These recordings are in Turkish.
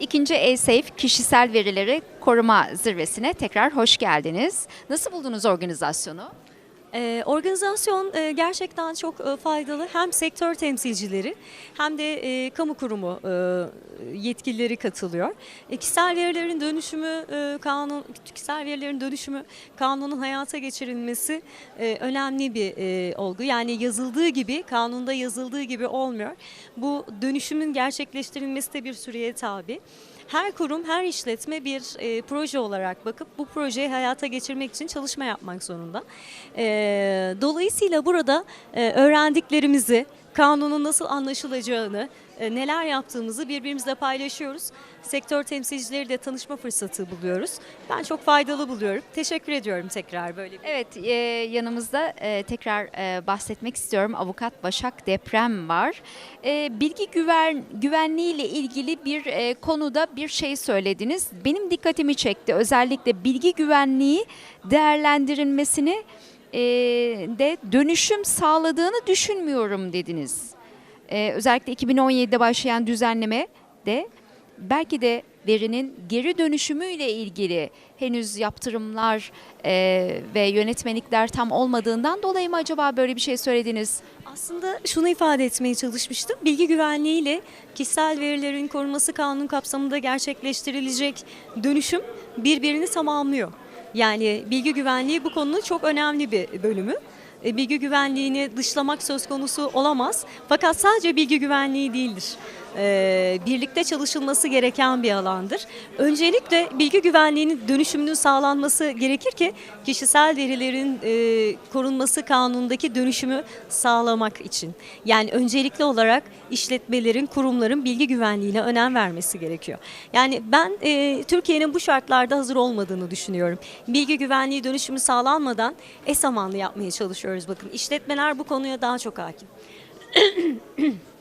ikinci E-Safe kişisel verileri koruma zirvesine tekrar hoş geldiniz. Nasıl buldunuz organizasyonu? Ee, organizasyon e, gerçekten çok e, faydalı. Hem sektör temsilcileri hem de e, kamu kurumu yetkilileri katılıyor. E, kişisel verilerin dönüşümü kanun kişisel verilerin dönüşümü kanunun hayata geçirilmesi önemli bir e, olgu. Yani yazıldığı gibi kanunda yazıldığı gibi olmuyor. Bu dönüşümün gerçekleştirilmesi de bir süreye tabi. Her kurum, her işletme bir e, proje olarak bakıp bu projeyi hayata geçirmek için çalışma yapmak zorunda. E, dolayısıyla burada öğrendiklerimizi, kanunun nasıl anlaşılacağını, neler yaptığımızı birbirimizle paylaşıyoruz. Sektör temsilcileriyle tanışma fırsatı buluyoruz. Ben çok faydalı buluyorum. Teşekkür ediyorum tekrar böyle bir. Evet, e, yanımızda e, tekrar e, bahsetmek istiyorum. Avukat Başak Deprem var. E, bilgi güven güvenliği ile ilgili bir e, konuda bir şey söylediniz. Benim dikkatimi çekti. Özellikle bilgi güvenliği değerlendirilmesini e, de dönüşüm sağladığını düşünmüyorum dediniz. E, özellikle 2017'de başlayan düzenleme de belki de verinin geri dönüşümüyle ilgili henüz yaptırımlar e, ve yönetmelikler tam olmadığından dolayı mı acaba böyle bir şey söylediniz? Aslında şunu ifade etmeye çalışmıştım. Bilgi güvenliği ile kişisel verilerin korunması kanun kapsamında gerçekleştirilecek dönüşüm birbirini tamamlıyor. Yani bilgi güvenliği bu konunun çok önemli bir bölümü. E, Bilgi güvenliğini dışlamak söz konusu olamaz. Fakat sadece bilgi güvenliği değildir. E, birlikte çalışılması gereken bir alandır. Öncelikle bilgi güvenliğinin dönüşümünün sağlanması gerekir ki kişisel verilerin e, korunması kanunundaki dönüşümü sağlamak için. Yani öncelikli olarak işletmelerin, kurumların bilgi güvenliğine önem vermesi gerekiyor. Yani ben e, Türkiye'nin bu şartlarda hazır olmadığını düşünüyorum. Bilgi güvenliği dönüşümü sağlanmadan eş zamanlı yapmaya çalışıyoruz. Bakın işletmeler bu konuya daha çok hakim.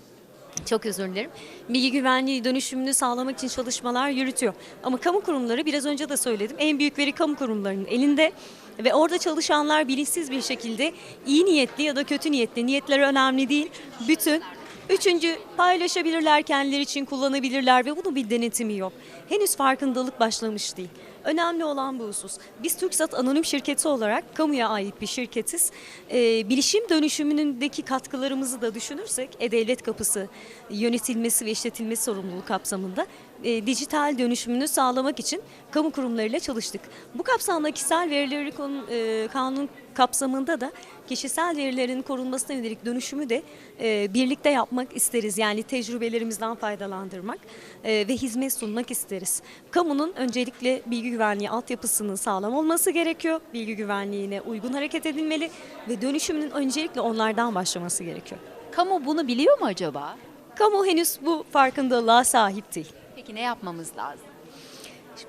Çok özür dilerim. Bilgi güvenliği dönüşümünü sağlamak için çalışmalar yürütüyor. Ama kamu kurumları biraz önce de söyledim. En büyük veri kamu kurumlarının elinde ve orada çalışanlar bilinçsiz bir şekilde iyi niyetli ya da kötü niyetli niyetleri önemli değil. Bütün Üçüncü paylaşabilirler kendileri için kullanabilirler ve bunun bir denetimi yok. Henüz farkındalık başlamış değil. Önemli olan bu husus. Biz TürkSat Anonim Şirketi olarak kamuya ait bir şirketiz. Ee, bilişim dönüşümündeki katkılarımızı da düşünürsek E-Devlet Kapısı yönetilmesi ve işletilmesi sorumluluğu kapsamında e, dijital dönüşümünü sağlamak için kamu kurumlarıyla çalıştık. Bu kapsamda kişisel verileri konu, e, kanun kapsamında da kişisel verilerin korunmasına yönelik dönüşümü de e, birlikte yapmak isteriz. Yani tecrübelerimizden faydalandırmak e, ve hizmet sunmak isteriz. Kamunun öncelikle bilgi güvenliği altyapısının sağlam olması gerekiyor. Bilgi güvenliğine uygun hareket edilmeli ve dönüşümünün öncelikle onlardan başlaması gerekiyor. Kamu bunu biliyor mu acaba? Kamu henüz bu farkındalığa sahip değil. Peki ne yapmamız lazım?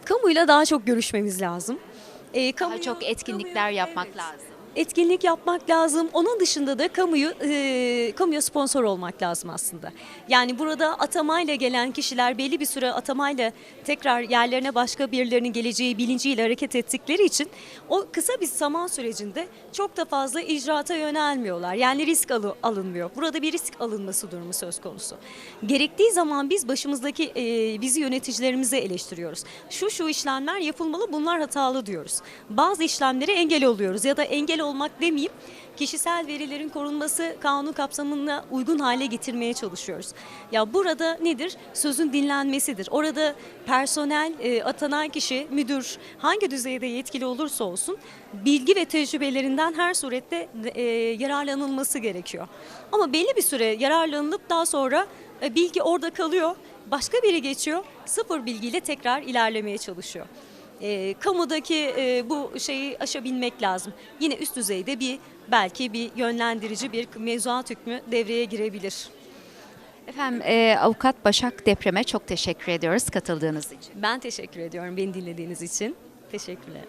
Kamuyla daha çok görüşmemiz lazım. E, Daha kamuyu- çok etkinlikler kamuyu- yapmak evet. lazım. Etkinlik yapmak lazım. Onun dışında da kamuyu e, kamuya sponsor olmak lazım aslında. Yani burada atamayla gelen kişiler belli bir süre atamayla tekrar yerlerine başka birilerinin geleceği bilinciyle hareket ettikleri için o kısa bir zaman sürecinde çok da fazla icraata yönelmiyorlar. Yani risk alı- alınmıyor. Burada bir risk alınması durumu söz konusu. Gerektiği zaman biz başımızdaki e, bizi yöneticilerimizi eleştiriyoruz. Şu şu işlemler yapılmalı bunlar hatalı diyoruz. Bazı işlemlere engel oluyoruz ya da engel olmak demeyeyim kişisel verilerin korunması kanun kapsamına uygun hale getirmeye çalışıyoruz. Ya burada nedir? Sözün dinlenmesidir. Orada personel, e, atanan kişi, müdür hangi düzeyde yetkili olursa olsun bilgi ve tecrübelerinden her surette e, yararlanılması gerekiyor. Ama belli bir süre yararlanılıp daha sonra e, bilgi orada kalıyor. Başka biri geçiyor. Sıfır bilgiyle tekrar ilerlemeye çalışıyor. E, kamudaki e, bu şeyi aşabilmek lazım. Yine üst düzeyde bir belki bir yönlendirici bir mevzuat hükmü devreye girebilir. Efendim e, Avukat Başak Deprem'e çok teşekkür ediyoruz katıldığınız için. Ben teşekkür ediyorum beni dinlediğiniz için. Teşekkürler.